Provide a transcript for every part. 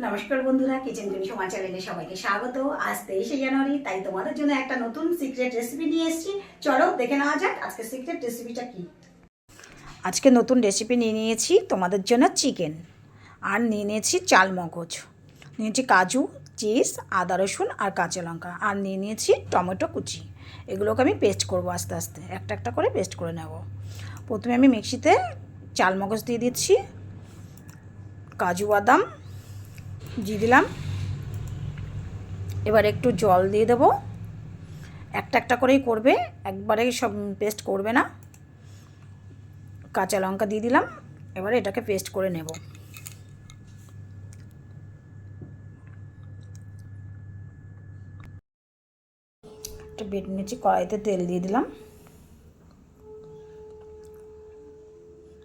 নমস্কার বন্ধুরা kitchen TV সময় চ্যানেলে সবাইকে স্বাগত। আজ তেইশে জানুয়ারি, তাই তোমাদের জন্য একটা নতুন সিক্রেট রেসিপি নিয়ে এসেছি। চলো দেখে নেওয়া যাক আজকে সিক্রেট রেসিপিটা কি। আজকে নতুন রেসিপি নিয়ে নিয়েছি তোমাদের জন্য চিকেন আর নিয়ে নিয়েছি চাল মগজ। নিয়েছি কাজু, চিজ, আদা রসুন আর কাঁচা লঙ্কা। আর নিয়ে নিয়েছি টমেটো কুচি। এগুলোকে আমি পেস্ট করব আস্তে আস্তে। একটা একটা করে পেস্ট করে নেব। প্রথমে আমি মিক্সিতে চাল মগজ দিয়ে দিচ্ছি। কাজু বাদাম দিয়ে দিলাম। এবার একটু জল দিয়ে দেবো। একটা একটা করেই করবে একবারে সব পেস্ট করবে না। কাঁচা লঙ্কা দিয়ে দিলাম, এবারে এটাকে পেস্ট করে নেব। একটা বেট নিচ্ছি, কড়াইতে তেল দিয়ে দিলাম।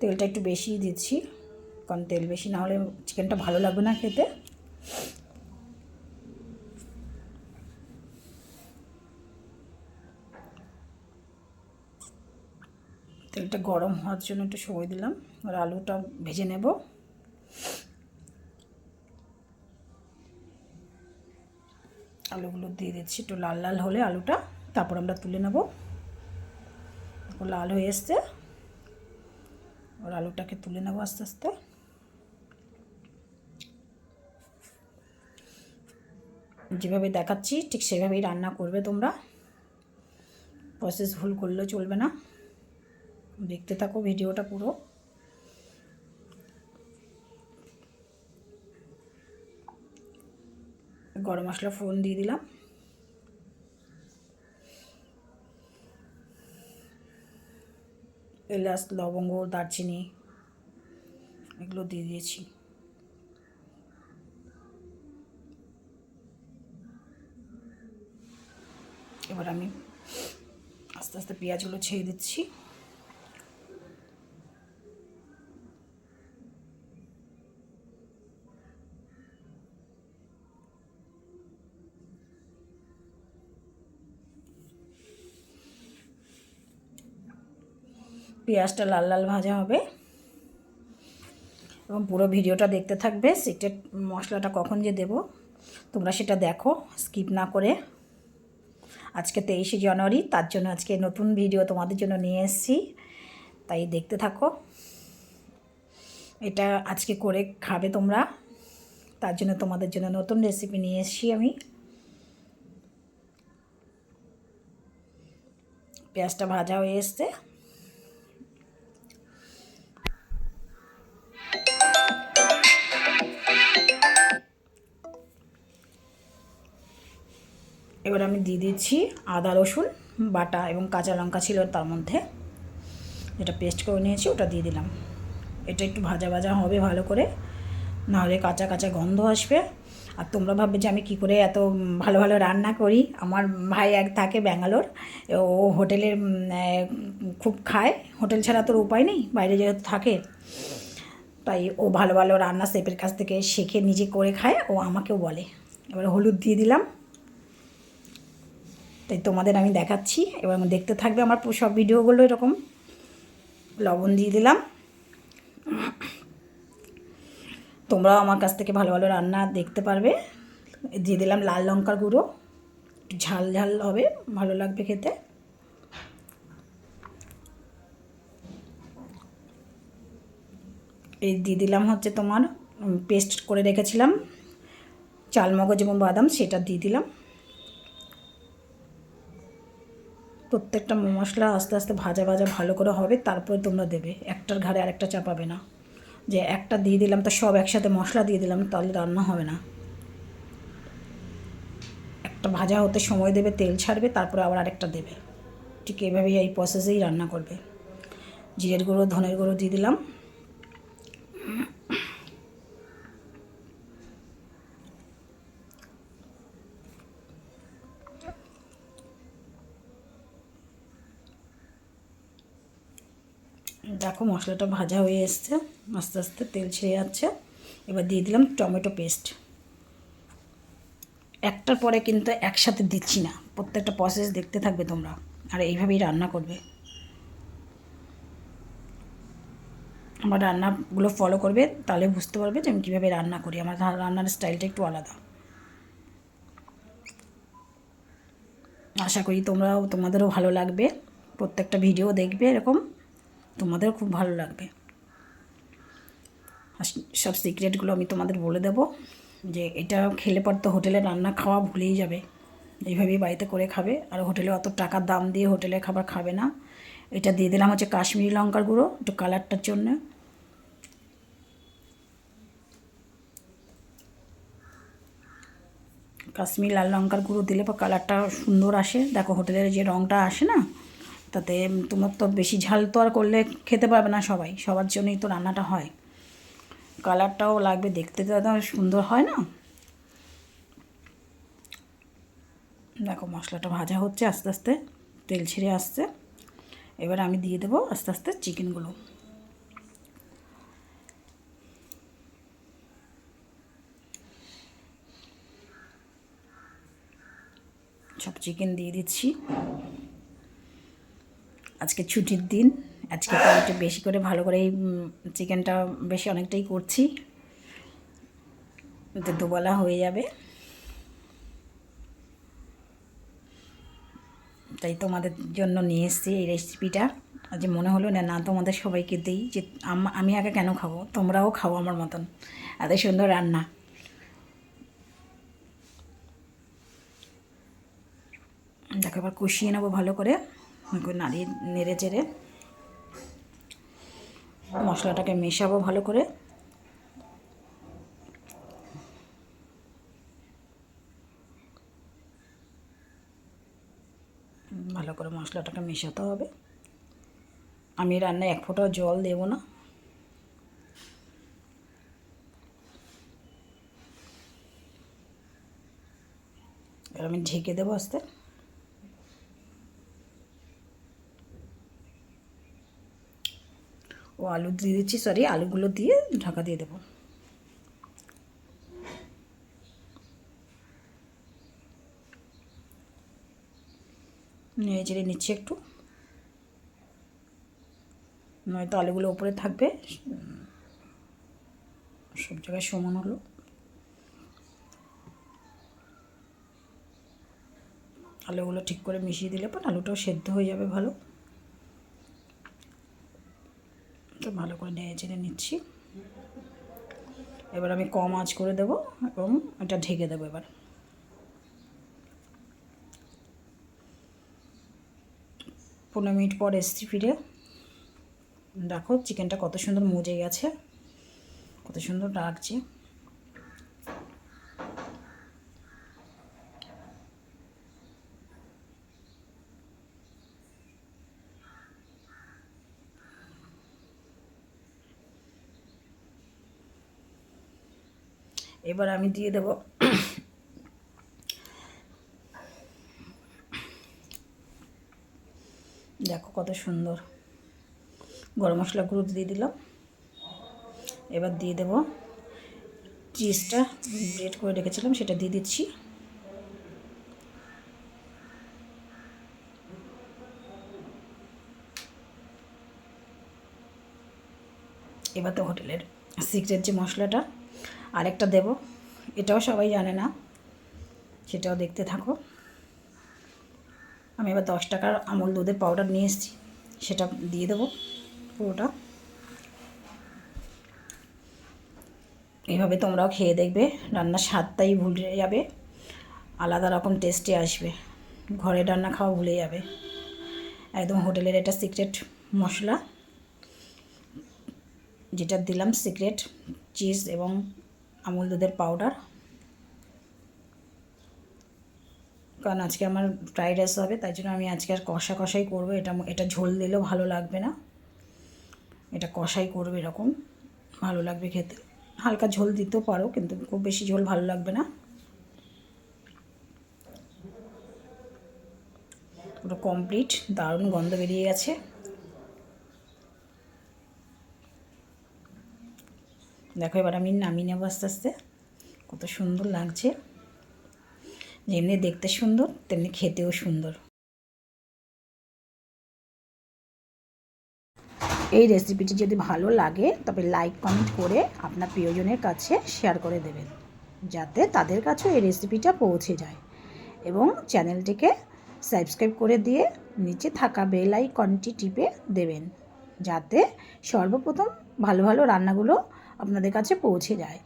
তেলটা একটু বেশি দিচ্ছি, কারণ তেল বেশি না হলে চিকেনটা ভালো লাগবে না খেতে। তেলটা গরম হওয়ার জন্য একটু সময় দিলাম। আর আলুটা ভেজে নেব। আলুগুলো দিয়ে দিচ্ছি একটু লাল লাল হলে আলুটা, তারপর আমরা তুলে নেব। লাল হয়ে এসছে। ওর আলুটাকে তুলে নেব আস্তে আস্তে। যেভাবে দেখাচ্ছি, ঠিক সেভাবেই রান্না করবে তোমরা। প্রসেস ভুল করলেও চলবে না। দেখতে থাকো ভিডিওটা পুরো। গরম মশলা ফোড়ন দিয়ে দিলাম। এলাচ, লবঙ্গ, দারচিনি এগুলো দিয়ে দিয়েছি। এবার আমি আস্তে আস্তে পেঁয়াজগুলো ছেড়ে দিচ্ছি। পেঁয়াজটা লাল লাল ভাজা হবে। এবং পুরো ভিডিওটা দেখতে থাকবে সিক্রেট মশলাটা কখন যে দেব, তোমরা সেটা দেখো, স্কিপ না করে। আজকে তেইশে জানুয়ারি, তার জন্য আজকে নতুন ভিডিও তোমাদের জন্য নিয়ে এসেছি। তাই দেখতে থাকো। এটা আজকে করে খাবে তোমরা। তার জন্য তোমাদের জন্য নতুন রেসিপি নিয়ে এসেছি আমি। পেঁয়াজটা ভাজা হয়ে এসছে। এবার আমি দিয়ে দিচ্ছি আদা, রসুন, বাটা এবং কাঁচা লঙ্কা ছিল তার মধ্যে। যেটা পেস্ট করে নিয়েছি, ওটা দিয়ে দিলাম। এটা একটু ভাজা ভাজা হবে ভালো করে নাহলে কাঁচা কাঁচা গন্ধ আসবে। আর তোমরা ভাববে যে আমি কী করে এত ভালো ভালো রান্না করি? আমার ভাই এক থাকে ব্যাঙ্গালোর, ও হোটেলের খুব খায়। হোটেল ছাড়া তোর উপায় নেই, বাইরে যেহেতু থাকে। তাই ও ভালো ভালো রান্না শেফের কাছ থেকে শেখে নিজে করে খায়, ও আমাকেও বলে। এবার হলুদ দিয়ে দিলাম। তাই তোমাদের আমি দেখাচ্ছি। এবং দেখতে থাকবে আমার সব ভিডিওগুলো এরকম। লবণ দিয়ে দিলাম। তোমরাও আমার কাছ থেকে ভালো ভালো রান্না দেখতে পারবে। দিয়ে দিলাম লাল লঙ্কার গুঁড়ো। একটু ঝাল ঝাল হবে, ভালো লাগবে খেতে। এই দিয়ে দিলাম হচ্ছে তোমার পেস্ট করে রেখেছিলাম। চালমগজ এবং বাদাম সেটা দিয়ে দিলাম। প্রত্যেকটা মশলা আস্তে আস্তে ভাজা ভাজা ভালো করে হবে, তারপরে তোমরা দেবে। একটার ঘাড়ে আরেকটা চাপাবে না। যে একটা দিয়ে দিলাম, তো সব একসাথে মশলা দিয়ে দিলাম, তাহলে রান্না হবে না। একটা ভাজা হতে সময় দেবে, তেল ছাড়বে, তারপরে আবার আরেকটা দেবে। ঠিক এভাবেই এই প্রসেসেই রান্না করবে। জিরের গুঁড়ো, ধনের গুঁড়ো দিয়ে দিলাম। দেখো মশলাটা ভাজা হয়ে এসছে। আস্তে আস্তে তেল ছেড়ে যাচ্ছে। এবার দিয়ে দিলাম টমেটো পেস্ট। একটার পরে কিন্তু একসাথে দিচ্ছি না। প্রত্যেকটা প্রসেস দেখতে থাকবে তোমরা। আর এইভাবেই রান্না করবে। আমার রান্নাগুলো ফলো করবে, তাহলে বুঝতে পারবে যে আমি কীভাবে রান্না করি। আমার রান্নার স্টাইলটা একটু আলাদা। আশা করি তোমরাও, তোমাদেরও ভালো লাগবে। প্রত্যেকটা ভিডিও দেখবে এরকম। তোমাদেরও খুব ভালো লাগবে। সব সিক্রেটগুলো আমি তোমাদের বলে দেবো যে এটা খেলে পর তো হোটেলে রান্না খাওয়া ভুলেই যাবে। এইভাবেই বাড়িতে করে খাবে। আর হোটেলে অত টাকার দাম দিয়ে হোটেলে খাবার খাবে না। এটা দিয়ে দিলাম হচ্ছে কাশ্মীরি লঙ্কার গুঁড়ো একটু কালারটার জন্য। কাশ্মীর লাল লঙ্কার গুঁড়ো দিলে পর কালারটা সুন্দর আসে। দেখো হোটেলের যে রঙটা আসে না তাতে তোমার তো বেশি ঝাল তো আর করলে খেতে পারবে না সবাই, সবার জন্যই তো রান্নাটা হয়। কালারটাও লাগবে দেখতে তো সুন্দর হয় না? দেখো মশলাটা ভাজা হচ্ছে আস্তে আস্তে, তেল ছেড়ে আসছে। এবার আমি দিয়ে দেবো আস্তে আস্তে চিকেনগুলো। সব চিকেন দিয়ে দিচ্ছি। আজকে ছুটির দিন। আজকে তো একটু বেশি করে ভালো করে চিকেনটা বেশি অনেকটাই করছি। তো দুবেলা হয়ে যাবে। তাই তোমাদের জন্য নিয়ে এসেছি এই রেসিপিটা আজ মনে হলো, না না, তোমাদের সবাইকে দিই যে আম- আগে কেন খাব? তোমরাও খাও আমার মতন। এত সুন্দর রান্না। দেখো, এবার কষিয়ে নেব ভালো করে। একটু নাড়িয়ে, নেড়ে চেড়ে মশলাটাকে মেশাবো ভালো করে। ভালো করে মশলাটাকে মেশাতে হবে। আমি রান্নায় এক ফোঁটা জল দেবো না। আমি ঢেকে দেবো আস্তে। ও আলু দিয়ে দিচ্ছি সরি আলুগুলো দিয়ে ঢাকা দিয়ে দেবো। নিয়ে চেড়ে নিচ্ছি একটু। নয়তো আলুগুলো ওপরে থাকবে। সব জায়গায় সমান হলো। আলুগুলো ঠিক করে মিশিয়ে দিলে পর আলুটাও সেদ্ধ হয়ে যাবে ভালো তো ভালো করে নেড়ে চেড়ে নিচ্ছি। এবার আমি কম আঁচ করে দেব এবং এটা ঢেকে দেবো এবার। পনেরো মিনিট পর এসছি ফিরে। দেখো চিকেনটা কত সুন্দর মজে গেছে, কত সুন্দর লাগছে। এবার আমি দিয়ে দেব দেখো কত সুন্দর। গরম মশলা গুঁড়ো দিয়ে দিলাম। এবার দিয়ে দেব চিজটা গ্রেট করে রেখেছিলাম, সেটা দিয়ে দিচ্ছি। এবার তো হোটেলের সিক্রেট যে মশলাটা আরেকটা দেব। এটাও সবাই জানে না। সেটাও দেখতে থাকো। আমি এবার দশ টাকার আমুল দুধের পাউডার নিয়ে এসেছি। সেটা দিয়ে দেবো পুরোটা। এইভাবে তোমরাও খেয়ে দেখবে। রান্নার স্বাদটাই ভুলে যাবে। আলাদা রকম টেস্টে আসবে। ঘরে রান্না খাওয়া ভুলে যাবে। একদম হোটেলের এটা সিক্রেট মশলা। যেটা দিলাম সিক্রেট চিজ এবং আমুল দুধের পাউডার কারণ আজকে আমার ফ্রাইড রাইস হবে, তাই জন্য আমি আজকে আর কষা কষাই করব। এটা এটা ঝোল দিলেও ভালো লাগবে না। এটা কষাই করবে এরকম, ভালো লাগবে খেতে। হালকা ঝোল দিতেও পারো, কিন্তু খুব বেশি ঝোল ভালো লাগবে না। পুরো কমপ্লিট দারুণ গন্ধ বেরিয়ে গেছে। দেখো এবার আমি নামিয়ে নেব আস্তে আস্তে। কত সুন্দর লাগছে। যেমনি দেখতে সুন্দর, তেমনি খেতেও সুন্দর। এই রেসিপিটি যদি ভালো লাগে, তবে লাইক কমেন্ট করে আপনার প্রিয়জনের কাছে শেয়ার করে দেবেন, যাতে তাদের কাছেও এই রেসিপিটা পৌঁছে যায়। এবং চ্যানেলটিকে সাবস্ক্রাইব করে দিয়ে নিচে থাকা বেল আইকনটি টিপে দেবেন, যাতে সর্বপ্রথম ভালো ভালো রান্নাগুলো আপনাদের কাছে পৌঁছে যায়।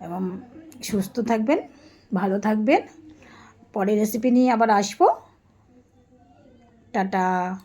এবং সুস্থ থাকবেন, ভালো থাকবেন। পরের রেসিপি নিয়ে আবার আসব। টাটা।